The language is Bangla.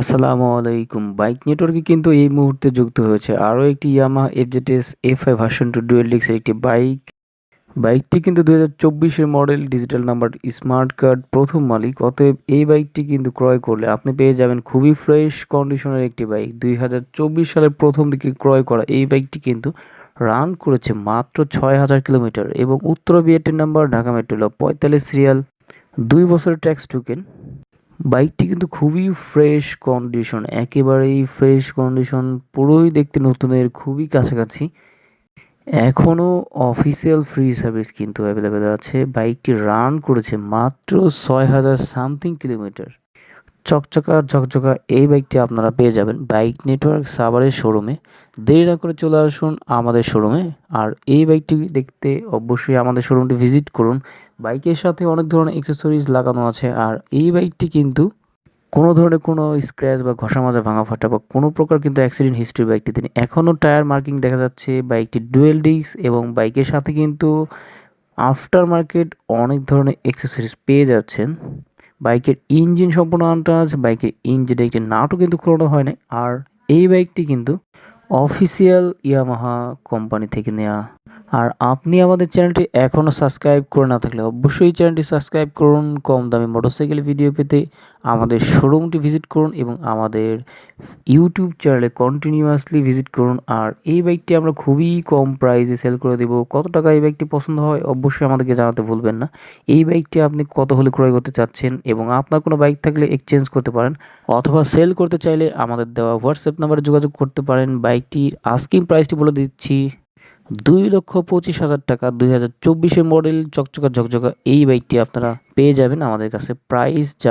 আসসালামু আলাইকুম। বাইক নেটওয়ার্কে কিন্তু এই মুহূর্তে যুক্ত হয়েছে। আরও একটি Yamaha FZS F I version two dual ডিক্সের একটি বাইক। বাইকটি কিন্তু দু হাজার model digital number smart card প্রথম মালিক। অতএব এই বাইকটি কিন্তু ক্রয় করলে আপনি পেয়ে যাবেন খুবই ফ্রেশ কন্ডিশনের একটি বাইক। দুই হাজার চব্বিশ সালের প্রথম দিকে ক্রয় করা এই বাইকটি কিন্তু রান করেছে মাত্র ছয় হাজার কিলোমিটার এবং উত্তর বিএটির নাম্বার ঢাকা মেট্রোল পঁয়তাল্লিশ সিরিয়াল দুই বছরের ট্যাক্স টোকেন বাইকটি কিন্তু খুবই ফ্রেশ কন্ডিশন একেবারেই ফ্রেশ কন্ডিশন পুরোই দেখতে নতুনের খুবই কাছাকাছি। এখনও অফিসিয়াল ফ্রি সার্ভিস কিন্তু অ্যাভেলেবেল আছে। বাইকটি রান করেছে মাত্র ছয় হাজার সামথিং কিলোমিটার চকচকা ঝকঝকা এই বাইকটি আপনারা পেয়ে যাবেন। বাইক নেটওয়ার্ক সাভারের শোরুমে। দেরি না করে চলে আসুন আমাদের শোরুমে। আর এই বাইকটি দেখতে অবশ্যই আমাদের শোরুমটি ভিজিট করুন। বাইকের সাথে অনেক ধরনের অ্যাক্সেসরিজ লাগানো আছে। আর এই বাইকটি কিন্তু কোনো ধরনের কোনো স্ক্র্যাচ বা ঘষা মাজা, ভাঙা ফাটা বা কোনো প্রকার কিন্তু অ্যাক্সিডেন্ট হিস্ট্রি বাইকটি তিনি এখনও টায়ার মার্কিং দেখা যাচ্ছে। বাইকটি ডুয়েল ডিস্ক এবং বাইকের সাথে কিন্তু আফটার মার্কেট অনেক ধরনের অ্যাক্সেসরিজ পেয়ে যাচ্ছেন। বাইকের ইঞ্জিন সম্পূর্ণ আনটাচ বাইকের ইঞ্জিনে একটি নাটও কিন্তু খোলানো হয় না আর এই বাইকটি কিন্তু অফিসিয়াল ইয়ামাহা কোম্পানি থেকে নেওয়া আর আপনি আমাদের চ্যানেলটি এখনও সাবস্ক্রাইব করে না থাকলে অবশ্যই চ্যানেলটি সাবস্ক্রাইব করুন, কম দামি মোটরসাইকেল ভিডিও পেতে আমাদের শোরুমটি ভিজিট করুন এবং আমাদের ইউটিউব চ্যানেলে কন্টিনিউয়াসলি ভিজিট করুন। আর এই বাইকটি আমরা খুবই কম প্রাইসে সেল করে দেবো। কত টাকা এই বাইকটি পছন্দ হয় অবশ্যই আমাদেরকে জানাতে ভুলবেন না। এই বাইকটি আপনি কত হলে ক্রয় করতে চাচ্ছেন এবং আপনার কোনো বাইক থাকলে এক্সচেঞ্জ করতে পারেন অথবা সেল করতে চাইলে আমাদের দেওয়া হোয়াটসঅ্যাপ নাম্বারে যোগাযোগ করতে পারেন। বাইকটির আস্কিং প্রাইসটি বলে দিচ্ছি। দুই লক্ষ পঁচিশ হাজার টাকা, দুই হাজার চব্বিশের মডেল চকচকা ঝকঝকা এই বাইকটি আপনারা পেয়ে যাবেন আমাদের কাছে প্রাইস